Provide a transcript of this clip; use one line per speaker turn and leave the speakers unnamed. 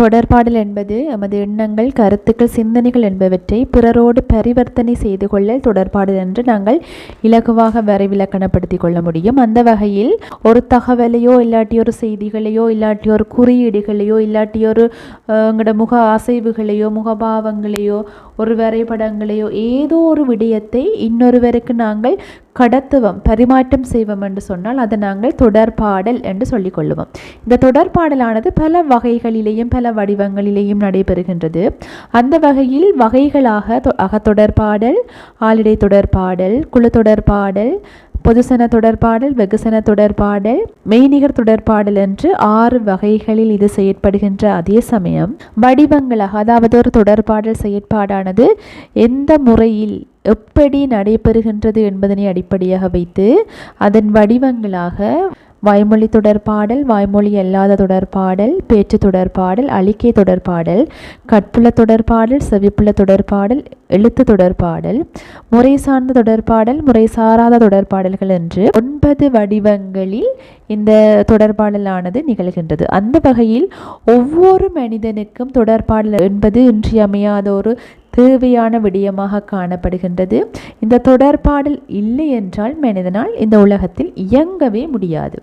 தொடர்பாடல் என்பது எமது எண்ணங்கள் கருத்துக்கள் சிந்தனைகள் என்பவற்றை பிறரோடு பரிவர்த்தனை செய்து கொள்ளல் தொடர்பாடல் என்று நாங்கள் இலகுவாக வரைவிலக்கணப்படுத்திக் கொள்ள முடியும். அந்த வகையில் ஒரு தகவலையோ இல்லாட்டி ஒரு செய்திகளையோ இல்லாட்டி ஒரு குறியீடுகளையோ இல்லாட்டி ஒரு எங்களோட முக அசைவுகளையோ முகபாவங்களையோ ஒரு வரைபடங்களையோ ஏதோ ஒரு விடயத்தை இன்னொருவருக்கு நாங்கள் கடத்துவோம் பரிமாற்றம் செய்வோம் என்று சொன்னால் அதை நாங்கள் தொடர்பாடல் என்று சொல்லிக்கொள்ளுவோம் கொள்ளுவோம். இந்த தொடர்பாடலானது பல வகைகளிலேயும் பல வடிவங்களிலேயும் நடைபெறுகின்றது. அந்த வகையில் வகைகளாக அகத்தொடர்பாடல் ஆளிடை தொடர்பாடல் குழு தொடர்பாடல் பொதுசன தொடர்பாடல் வெகுசன தொடர்பாடல் மெய்நிகர் தொடர்பாடல் என்று ஆறு வகைகளில் இது செயற்படுகின்ற அதே சமயம். வடிவங்களாக அதாவது ஒரு தொடர்பாடல் செயற்பாடானது எந்த முறையில் எப்படி நடைபெறுகின்றது என்பதனை அடிப்படையாக வைத்து அதன் வடிவங்களாக வாய்மொழி தொடர்பாடல் வாய்மொழி அல்லாத தொடர்பாடல் பேச்சு தொடர்பாடல் அழிக்கை தொடர்பாடல் கட்புல தொடர்பாடல் செவிப்புல தொடர்பாடல் எழுத்து தொடர்பாடல் முறை சார்ந்த தொடர்பாடல் முறை சாராத தொடர்பாடல்கள் என்று ஒன்பது வடிவங்களில் இந்த தொடர்பாடலானது நிகழ்கின்றது. அந்த வகையில் ஒவ்வொரு மனிதனுக்கும் தொடர்பாடல் என்பது இன்றியமையாத ஒரு தேவையான விடயமாக காணப்படுகின்றது. இந்த தொடர்பாடல் இல்லை என்றால் மனிதனால் இந்த உலகத்தில் இயங்கவே முடியாது.